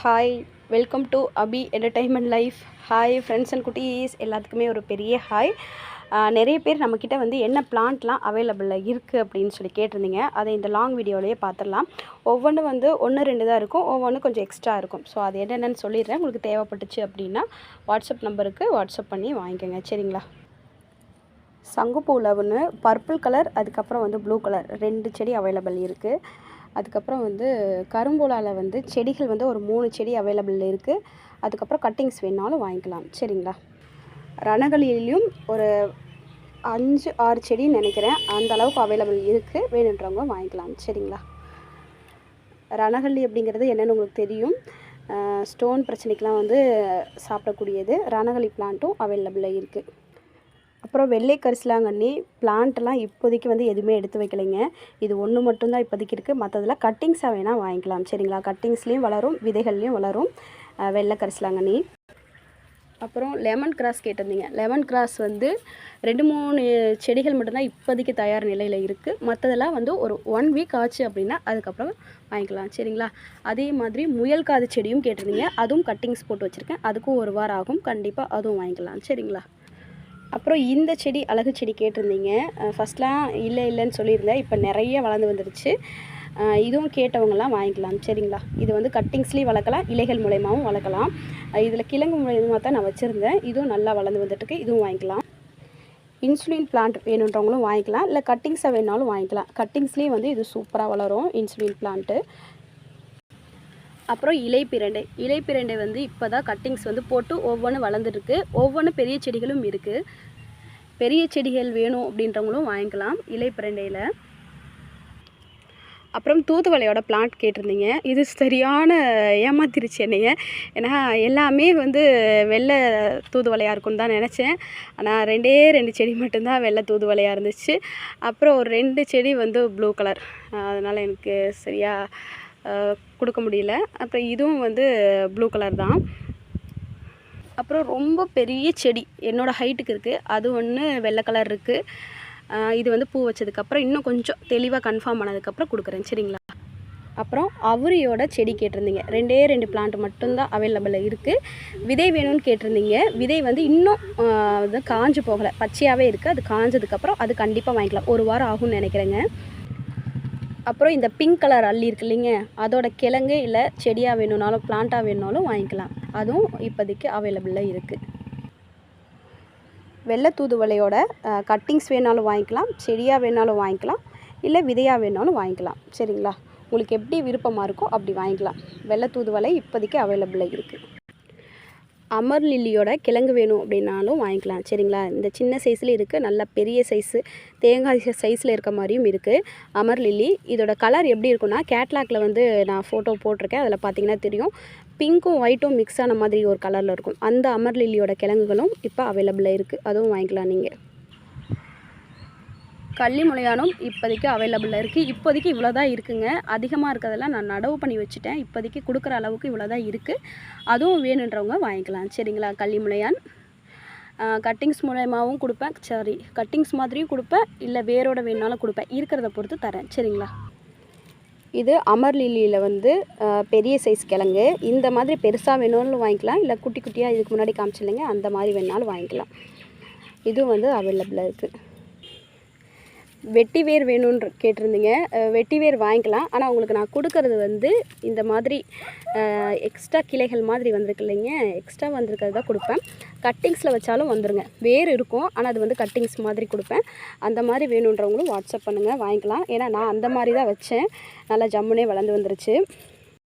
Hi welcome to Abi entertainment life hi friends and குட்டீஸ் எல்லாத்துக்குமே ஒரு பெரிய ஹாய் நிறைய பேர் நம்மக்கிட்ட வந்து என்ன பிளான்ட்லாம் அவைலபிளில் இருக்குது அப்படின்னு சொல்லி கேட்டிருந்தீங்க. அதை இந்த லாங் வீடியோலேயே பார்த்துடலாம் ஒவ்வொன்றும் வந்து ஒன்று ரெண்டு தான் இருக்கும். ஒவ்வொன்றும் கொஞ்சம் எக்ஸ்ட்ரா இருக்கும். ஸோ அது என்னென்னு சொல்லிடுறேன். உங்களுக்கு தேவைப்பட்டுச்சு அப்படின்னா வாட்ஸ்அப் நம்பருக்கு வாட்ஸ்அப் பண்ணி வாங்கிக்கோங்க. சரிங்களா? சங்குப்பூவில் ஒன்று பர்பிள் கலர் அதுக்கப்புறம் வந்து ப்ளூ கலர் ரெண்டு செடி அவைலபிள் இருக்குது அதுக்கப்புறம் வந்து கரும்புலாவில் வந்து செடிகள் வந்து ஒரு மூணு செடி அவைலபிள் இருக்குது அதுக்கப்புறம் கட்டிங்ஸ் வேணாலும் வாங்கிக்கலாம். சரிங்களா? ரணகளிலையும் ஒரு அஞ்சு ஆறு செடின்னு நினைக்கிறேன். அந்த அளவுக்கு அவைலபிள் இருக்குது வேணுன்றவங்க வாங்கிக்கலாம். சரிங்களா? ரணகல்லி அப்படிங்கிறது என்னென்னு உங்களுக்கு தெரியும். ஸ்டோன் பிரச்சனைக்கெலாம் வந்து சாப்பிடக்கூடியது. ரணகலி பிளான்ட்டும் அவைலபிளாக இருக்குது அப்புறம் வெள்ளை கரிசலாங்கண்ணி பிளான்ட்லாம் இப்போதைக்கு வந்து எதுவுமே எடுத்து வைக்கலைங்க. இது ஒன்று மட்டும்தான் இப்போதைக்கு இருக்குது மற்றதெல்லாம் கட்டிங்ஸாக வேணால் வாங்கிக்கலாம். சரிங்களா? கட்டிங்ஸ்லேயும் வளரும் விதைகள்லேயும் வளரும். வெள்ளை கரிசலாங்கண்ணி. அப்புறம் லெமன் கிராஸ் கேட்டிருந்தீங்க. லெமன் கிராஸ் வந்து ரெண்டு மூணு செடிகள் மட்டும்தான் இப்போதைக்கு தயார் நிலையில் இருக்குது மற்றதெல்லாம் வந்து ஒரு ஒன் வீக் ஆச்சு அப்படின்னா அதுக்கப்புறம் வாங்கிக்கலாம். சரிங்களா? அதே மாதிரி முயல் காது செடியும் கேட்டிருந்தீங்க. அதுவும் கட்டிங்ஸ் போட்டு வச்சுருக்கேன். அதுக்கும் ஒரு வாரம் ஆகும். கண்டிப்பாக அதுவும் வாங்கிக்கலாம். சரிங்களா? அப்புறம் இந்த செடி அழகு செடி கேட்டிருந்தீங்க. ஃபஸ்ட்லாம் இல்லை இல்லைன்னு சொல்லியிருந்தேன் இப்போ நிறைய வளர்ந்து வந்துடுச்சு. இதுவும் கேட்டவங்கலாம் வாங்கிக்கலாம். சரிங்களா? இது வந்து கட்டிங்ஸ்லேயும் வளர்க்கலாம் இலைகள் மூலயமாவும் வளர்க்கலாம். இதில் கிழங்கு மூலயமா தான் நான் வச்சுருந்தேன். இதுவும் நல்லா வளர்ந்து வந்துட்டுருக்கு. இதுவும் வாங்கிக்கலாம். இன்சுலின் பிளான்ட் வேணுன்றவங்களும் வாங்கிக்கலாம். இல்லை கட்டிங்ஸாக வேணாலும் வாங்கிக்கலாம். கட்டிங்ஸ்லேயும் வந்து இது சூப்பராக வளரும் இன்சுலின் பிளான்ட்டு. அப்புறம் இலைப்பிரண்டை. இலைப்பிரண்டை வந்து இப்போ தான் கட்டிங்ஸ் வந்து போட்டு ஒவ்வொன்றும் வளர்ந்துருக்கு. ஒவ்வொன்றும் பெரிய செடிகளும் இருக்குது பெரிய செடிகள் வேணும் அப்படின்றவங்களும் வாங்கிக்கலாம் இலைப்பிரண்டையில். அப்புறம் தூதுவளையோட பிளான்ட் கேட்டிருந்தீங்க. இது சரியான ஏமாத்திருச்சு என்னைய. ஏன்னா எல்லாமே வந்து வெள்ளை தூதுவளையாக இருக்கும்னு தான் நினச்சேன். ஆனால் ரெண்டே ரெண்டு செடி மட்டும்தான் வெள்ளை தூதுவளையாக இருந்துச்சு. அப்புறம் ஒரு ரெண்டு செடி வந்து ப்ளூ கலர் அதனால் எனக்கு சரியாக கொடுக்க முடியல. அப்புறம் இதுவும் வந்து ப்ளூ கலர் தான். அப்புறம் ரொம்ப பெரிய செடி என்னோடய ஹைட்டுக்கு இருக்குது அது ஒன்று வெள்ளை கலர் இருக்குது இது வந்து பூ வச்சதுக்கப்புறம் இன்னும் கொஞ்சம் தெளிவாக கன்ஃபார்ம் ஆனதுக்கப்புறம் கொடுக்குறேன். சரிங்களா? அப்புறம் அவரியோட செடி கேட்டிருந்தீங்க. ரெண்டே ரெண்டு பிளான்ட் மட்டும்தான் அவைலபிளில் இருக்குது விதை வேணும்னு கேட்டிருந்தீங்க. விதை வந்து இன்னும் வந்து காஞ்சு போகலை. பச்சையாகவே இருக்குது அது காஞ்சதுக்கப்புறம் அது கண்டிப்பாக வாங்கிக்கலாம். ஒரு வாரம் ஆகும்னு நினைக்கிறேங்க. அப்புறம் இந்த பிங்க் கலர் அள்ளி இருக்கு இல்லைங்க அதோட கிழங்கு இல்லை செடியாக வேணும்னாலும் பிளான்ட்டாக வேணும்னாலும் வாங்கிக்கலாம். அதுவும் இப்போதைக்கு அவைலபிளாக இருக்குது வெள்ளை தூதுவளையோட கட்டிங்ஸ் வேணாலும் வாங்கிக்கலாம் செடியாக வேணாலும் வாங்கிக்கலாம் இல்லை விதையாக வேணாலும் வாங்கிக்கலாம். சரிங்களா? உங்களுக்கு எப்படி விருப்பமாக இருக்கோ அப்படி வாங்கிக்கலாம். வெள்ளை தூதுவளை இப்போதைக்கு அவைலபிளாக இருக்குது அமர் லில்லியோட கிழங்கு வேணும் அப்படின்னாலும் வாங்கிக்கலாம் சரிங்களா? இந்த சின்ன சைஸில் இருக்குது நல்ல பெரிய சைஸு தேங்காய் சைஸில் இருக்க மாதிரியும் இருக்குது அமர் லில்லி இதோட கலர் எப்படி இருக்குன்னா கேட்லாக்ல வந்து நான் ஃபோட்டோ போட்டிருக்கேன் அதில் பார்த்தீங்கன்னா தெரியும். பிங்க்கும் ஒயிட்டும் மிக்ஸ் ஆன மாதிரி ஒரு கலரில் இருக்கும். அந்த அமர் லில்லியோட கிழங்குகளும் இப்போ அவைலபிளாக இருக்குது அதுவும் வாங்கிக்கலாம் நீங்கள் கள்ளி முளையானும் இப்போதைக்கு அவைலபிளாக இருக்குது இப்போதைக்கு இவ்வளோ தான் இருக்குங்க. அதிகமாக இருக்கிறதெல்லாம் நான் நடவு பண்ணி வச்சுட்டேன். இப்போதைக்கு கொடுக்குற அளவுக்கு இவ்வளோ தான் இருக்குது அதுவும் வேணுன்றவங்க வாங்கிக்கலாம். சரிங்களா? கள்ளி முளையான் கட்டிங்ஸ் மூலயமாவும் கொடுப்பேன். சாரி கட்டிங்ஸ் மாதிரியும் கொடுப்பேன். இல்லை வேரோட வேணுனாலும் கொடுப்பேன். இருக்கிறத பொறுத்து தரேன். சரிங்களா? இது அமர் லில்லியில் வந்து பெரிய சைஸ் கிழங்கு. இந்த மாதிரி பெருசாக வேணும்னு வாங்கிக்கலாம். இல்லை குட்டி குட்டியாக இதுக்கு முன்னாடி காமிச்சில்லைங்க அந்த மாதிரி வேணாலும் வாங்கிக்கலாம். இதுவும் வந்து அவைலபிளாக இருக்குது வெட்டி வேர் வேணும்னு கேட்டிருந்தீங்க. வெட்டி வேர் வாங்கிக்கலாம். ஆனால் உங்களுக்கு நான் கொடுக்கறது வந்து இந்த மாதிரி எக்ஸ்ட்ரா கிளைகள் மாதிரி வந்திருக்கு இல்லைங்க. எக்ஸ்ட்ரா வந்திருக்கிறது தான் கொடுப்பேன். கட்டிங்ஸில் வச்சாலும் வந்துருங்க. வேர் இருக்கும். ஆனால் அது வந்து கட்டிங்ஸ் மாதிரி கொடுப்பேன். அந்த மாதிரி வேணுன்றவங்களும் வாட்ஸ்அப் பண்ணுங்கள் வாங்கிக்கலாம். ஏன்னா நான் அந்த மாதிரி தான் வச்சேன். நல்லா ஜம்முனே வளர்ந்து வந்துருச்சு.